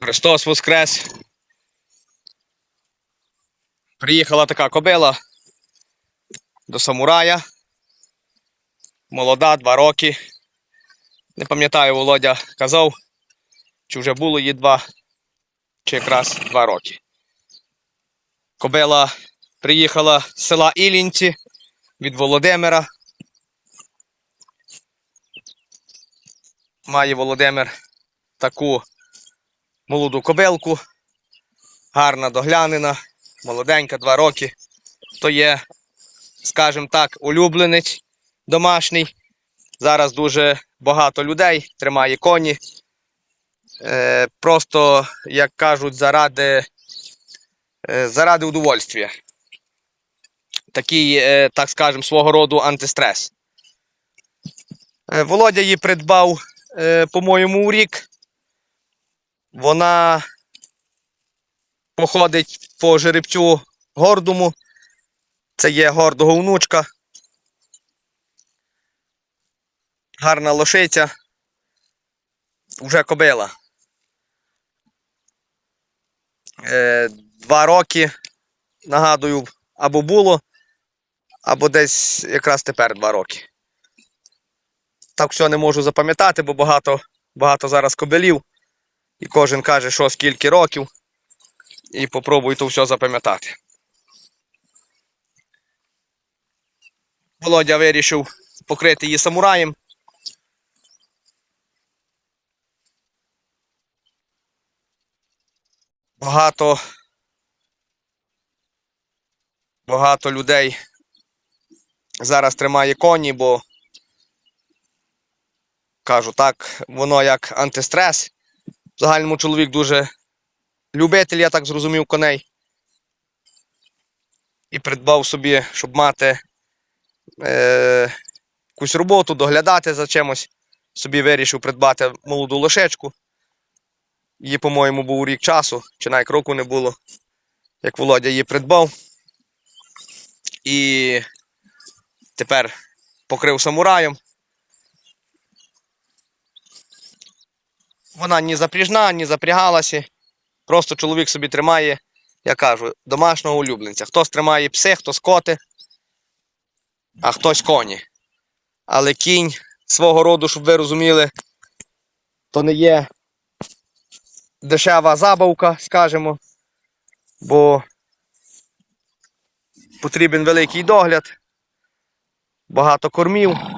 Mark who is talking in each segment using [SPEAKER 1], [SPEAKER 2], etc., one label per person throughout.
[SPEAKER 1] Христос Воскрес. Приїхала така кобила до самурая. Молода, два роки. Не пам'ятаю, Володя казав, чи вже було їй два, чи якраз два роки. Кобила приїхала з села Ілінці від Володимира. Має Володимир таку молоду кобилку, гарна доглянена, молоденька, два роки. То є, скажімо так, улюбленець домашній. Зараз дуже багато людей тримає коні. Е, просто, як кажуть, заради, е, заради удовольствия. Такий, е, так скажемо, свого роду антистрес. Е, Володя її придбав, е, по-моєму, у рік. Вона походить по жеребцю гордому. Це є гордого внучка. Гарна лошиця. Вже кобила. Е, два роки, нагадую, або було, або десь якраз тепер два роки. Так все не можу запам'ятати, бо багато, багато зараз кобилів. І кожен каже, що скільки років. І попробую то все запам'ятати. Володя вирішив покрити її самураєм. Багато, багато людей зараз тримає коні, бо кажу так, воно як антистрес. В загальному чоловік дуже любитель, я так зрозумів, коней. І придбав собі, щоб мати е, якусь роботу, доглядати за чимось. Собі вирішив придбати молоду лошечку. Її, по-моєму, був рік часу, чи навіть року не було, як Володя її придбав. І тепер покрив самураєм. Вона ні запряжна, ні запрягалася. Просто чоловік собі тримає, я кажу, домашнього улюбленця. Хтось тримає пси, хтось коти, а хтось коні. Але кінь свого роду, щоб ви розуміли, то не є дешева забавка, скажімо, бо потрібен великий догляд, багато кормів.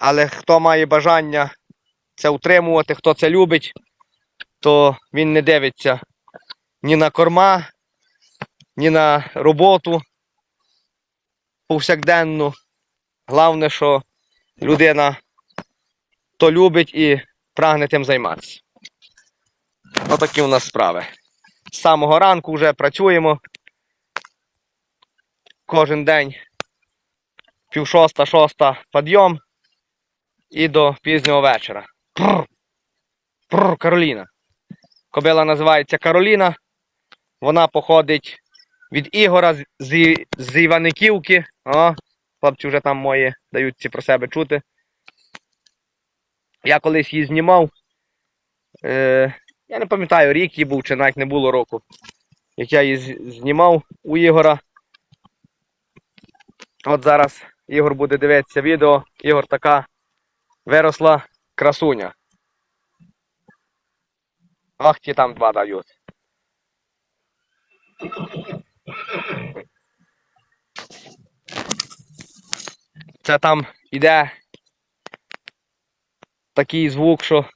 [SPEAKER 1] Але хто має бажання це утримувати, хто це любить, то він не дивиться ні на корма, ні на роботу повсякденну. Головне, що людина то любить і прагне тим займатися. Отакі у нас справи. З самого ранку вже працюємо. Кожен день пів шоста, шоста підйом і до пізнього вечора. Прр, прр, Кароліна. Кобила називається Кароліна. Вона походить від Ігора з, з, Іваниківки. О, хлопці вже там мої дають ці про себе чути. Я колись її знімав. Е, я не пам'ятаю, рік їй був, чи навіть не було року. Як я її знімав у Ігора. От зараз Ігор буде дивитися відео. Ігор така виросла красуня. Ах, ті там два дають. Це там іде такий звук, що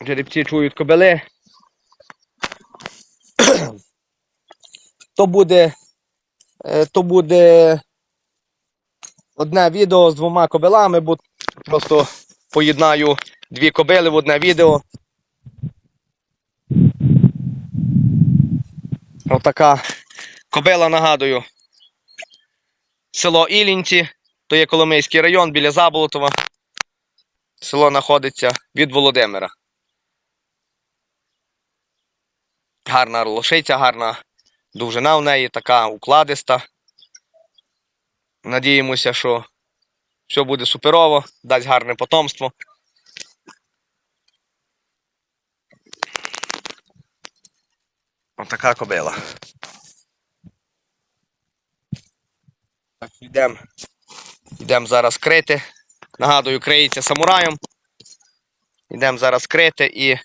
[SPEAKER 1] жеребці чують кобили. То буде, е, то буде одне відео з двома кобилами, бо просто поєднаю дві кобили в одне відео. Отака кобила, нагадую. Село Ілінці, то є Коломийський район біля Заболотова. Село знаходиться від Володимира. Гарна лошиця, гарна довжина в неї, така укладиста. Надіємося, що все буде суперово, дасть гарне потомство. Отака кобила. Так, Йдемо йдем зараз крити. Нагадую, криється самураєм. Йдемо зараз крити і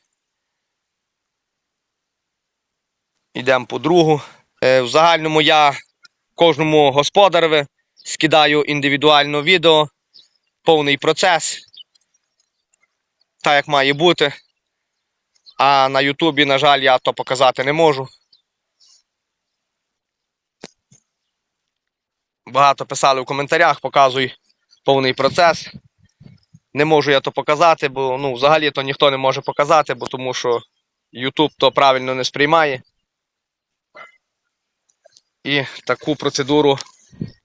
[SPEAKER 1] йдемо по другу. Е, в загальному я кожному господареві скидаю індивідуально відео, повний процес. Так як має бути. А на Ютубі, на жаль, я то показати не можу. Багато писали в коментарях, показуй повний процес. Не можу я то показати, бо ну, взагалі то ніхто не може показати, бо тому що YouTube то правильно не сприймає. І таку процедуру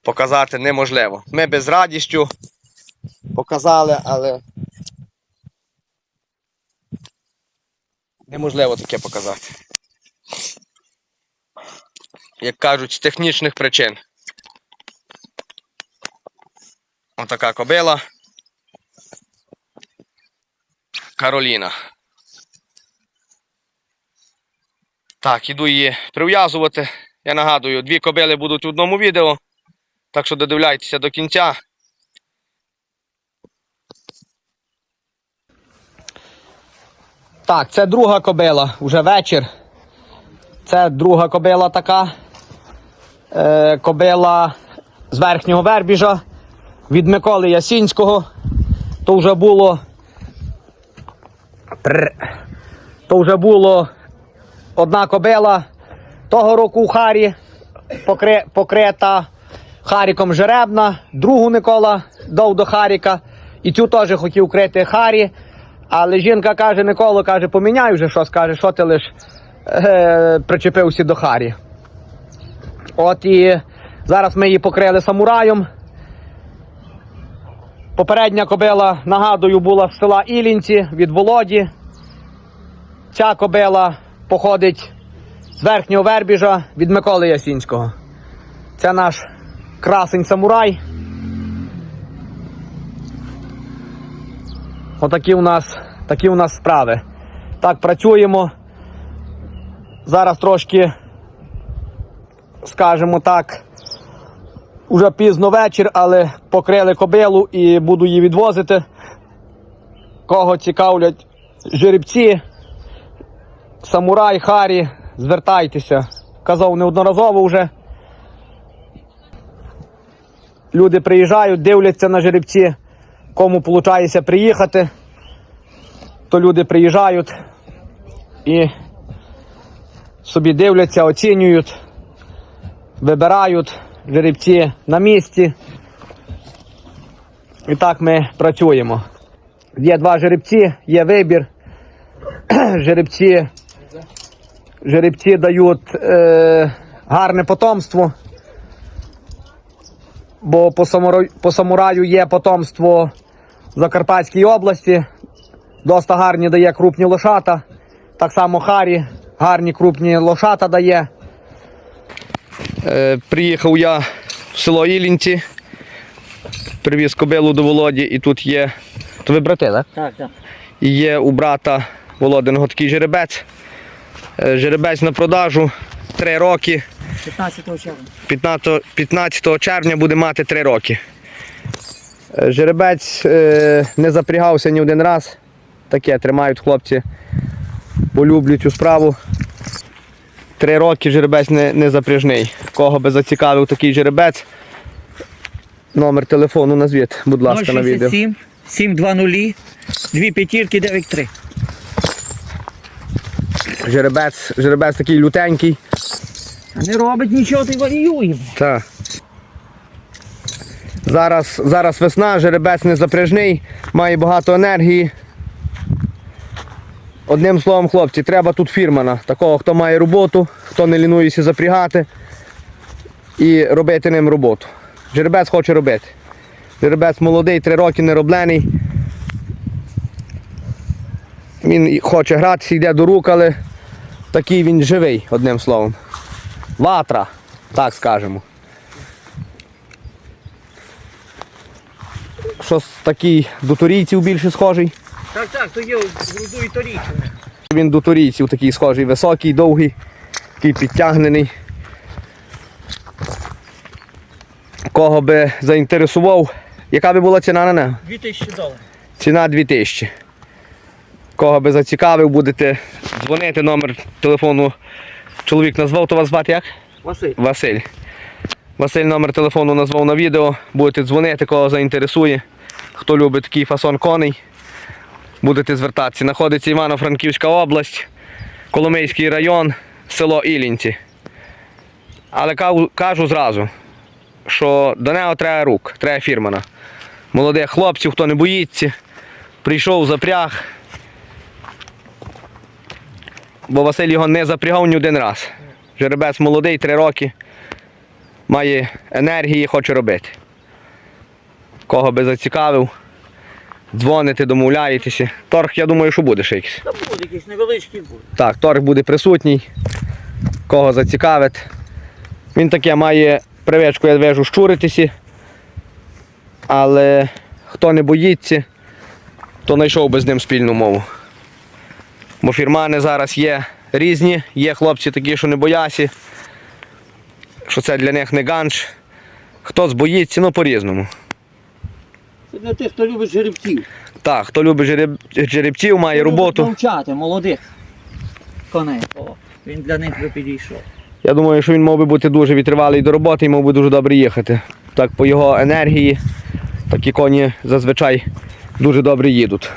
[SPEAKER 1] показати неможливо. Ми без радістю показали, але неможливо таке показати. Як кажуть, з технічних причин. Отака кобила. Кароліна. Так, іду її прив'язувати. Я нагадую, дві кобили будуть в одному відео. Так що додивляйтеся до кінця. Так, це друга кобила, вже вечір. Це друга кобила така. Е, кобила з верхнього вербіжа від Миколи Ясінського. То вже було. То вже було одна кобила того року у Харі, покри, покрита Харіком жеребна, другу Микола дав до Харіка. І цю теж хотів крити Харі. Але жінка каже, Микола, каже, поміняй вже щось, каже, що ти лиш е, причепився до Харі. От і зараз ми її покрили самураєм. Попередня кобила, нагадую, була з села Ілінці від Володі. Ця кобила походить з верхнього вербіжа від Миколи Ясінського. Це наш красень самурай. Отакі у нас, такі у нас справи. Так, працюємо. Зараз трошки, скажімо так, уже пізно вечір, але покрили кобилу і буду її відвозити. Кого цікавлять жеребці, самурай, Харі, звертайтеся. Казав неодноразово вже. Люди приїжджають, дивляться на жеребці, кому виходить приїхати, то люди приїжджають і собі дивляться, оцінюють, вибирають жеребці на місці. І так ми працюємо. Є два жеребці, є вибір. жеребці, жеребці дають е, гарне потомство. Бо по самураю, по самураю є потомство в Закарпатській області. Доста гарні дає крупні лошата. Так само Харі, гарні крупні лошата дає. Е, приїхав я в село Ілінці, привіз кобилу до Володі і тут є. То ви брати, так?
[SPEAKER 2] Так, так.
[SPEAKER 1] І є у брата Володиного такий жеребець. Е, Жеребець на продажу 3 роки.
[SPEAKER 2] 15 червня.
[SPEAKER 1] 15, 15 червня буде мати 3 роки. Е, Жеребець е, не запрягався ні один раз. Таке тримають хлопці, бо люблю цю справу. Три роки жеребець не, не запряжний. Кого би зацікавив такий жеребець, номер телефону назвіть, будь ласка, на відео.
[SPEAKER 2] 067 720 2 п'ятірки 93.
[SPEAKER 1] Жеребець, жеребець такий лютенький.
[SPEAKER 2] Не робить нічого, ти варіюємо.
[SPEAKER 1] Так. Зараз, зараз весна, жеребець не запряжний, має багато енергії. Одним словом, хлопці, треба тут фірмана. Такого, хто має роботу, хто не лінується запрягати і робити ним роботу. Жеребець хоче робити. Жеребець молодий, три роки не роблений. Він хоче гратися, йде до рук, але такий він живий, одним словом. Ватра, так скажемо. Щось такий до турійців більше схожий.
[SPEAKER 2] Так, так, то є в груду і торічне.
[SPEAKER 1] Він до турійців такий схожий, високий, довгий. Такий підтягнений. Кого би заінтересував, яка би була ціна на нього?
[SPEAKER 2] 2000 доларів.
[SPEAKER 1] Ціна 2000. Кого би зацікавив, будете дзвонити номер телефону. Чоловік назвав, то вас звати як?
[SPEAKER 2] Василь.
[SPEAKER 1] Василь. Василь номер телефону назвав на відео. Будете дзвонити, кого заінтересує. Хто любить такий фасон коней, будете звертатися. Знаходиться Івано-Франківська область, Коломийський район, село Ілінці. Але кажу, зразу, що до нього треба рук, треба фірмана. Молодих хлопців, хто не боїться, прийшов запряг. Бо Василь його не запрягав ні один раз. Жеребець молодий, три роки, має енергії, хоче робити. Кого би зацікавив, дзвоните, домовляєтеся. Торг, я думаю, що буде ще якийсь.
[SPEAKER 2] Та буде якийсь невеличкий буде.
[SPEAKER 1] Так, торг буде присутній. Кого зацікавить. Він таке має привичку, я вижу, щуритися. Але хто не боїться, то знайшов би з ним спільну мову. Бо фірмани зараз є різні, є хлопці такі, що не бояться, що це для них не ганч. Хто збоїться, ну по-різному.
[SPEAKER 2] Це для тих, хто любить жеребців.
[SPEAKER 1] Так, хто любить жереб... жеребців, має
[SPEAKER 2] Хто
[SPEAKER 1] роботу.
[SPEAKER 2] Навчати молодих коней. О, він для них би підійшов.
[SPEAKER 1] Я думаю, що він мав би бути дуже витривалий до роботи і мав би дуже добре їхати. Так по його енергії такі коні зазвичай дуже добре їдуть.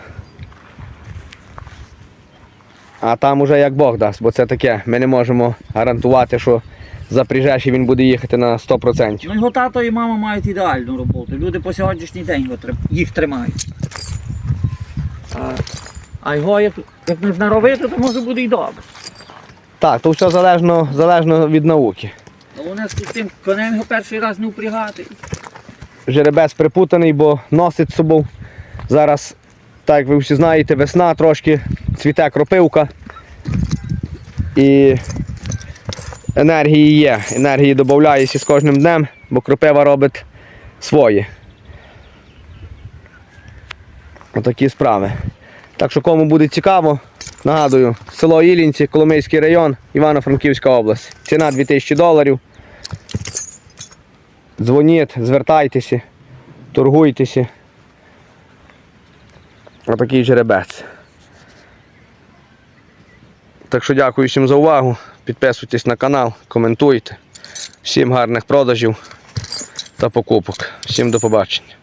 [SPEAKER 1] А там уже як Бог дасть, бо це таке. Ми не можемо гарантувати, що запряжеш і він буде їхати на 100%.
[SPEAKER 2] Ну його тато і мама мають ідеальну роботу. Люди по сьогоднішній день його їх тримають. А, а його як, як не знаровити, то може буде і добре.
[SPEAKER 1] Так, то все залежно, залежно від науки.
[SPEAKER 2] Головне з тим конем його перший раз не впрягати.
[SPEAKER 1] жеребець припутаний, бо носить з собою. Зараз, так як ви всі знаєте, весна трошки цвіте кропивка. І енергії є. Енергії додається з кожним днем, бо кропива робить своє. Отакі справи. Так що кому буде цікаво, нагадую, село Ілінці, Коломийський район, Івано-Франківська область. Ціна 2000 доларів. Дзвоніть, звертайтеся, торгуйтеся. Отакий жеребець. Так що дякую всім за увагу. Підписуйтесь на канал, коментуйте. Всім гарних продажів та покупок. Всім до побачення.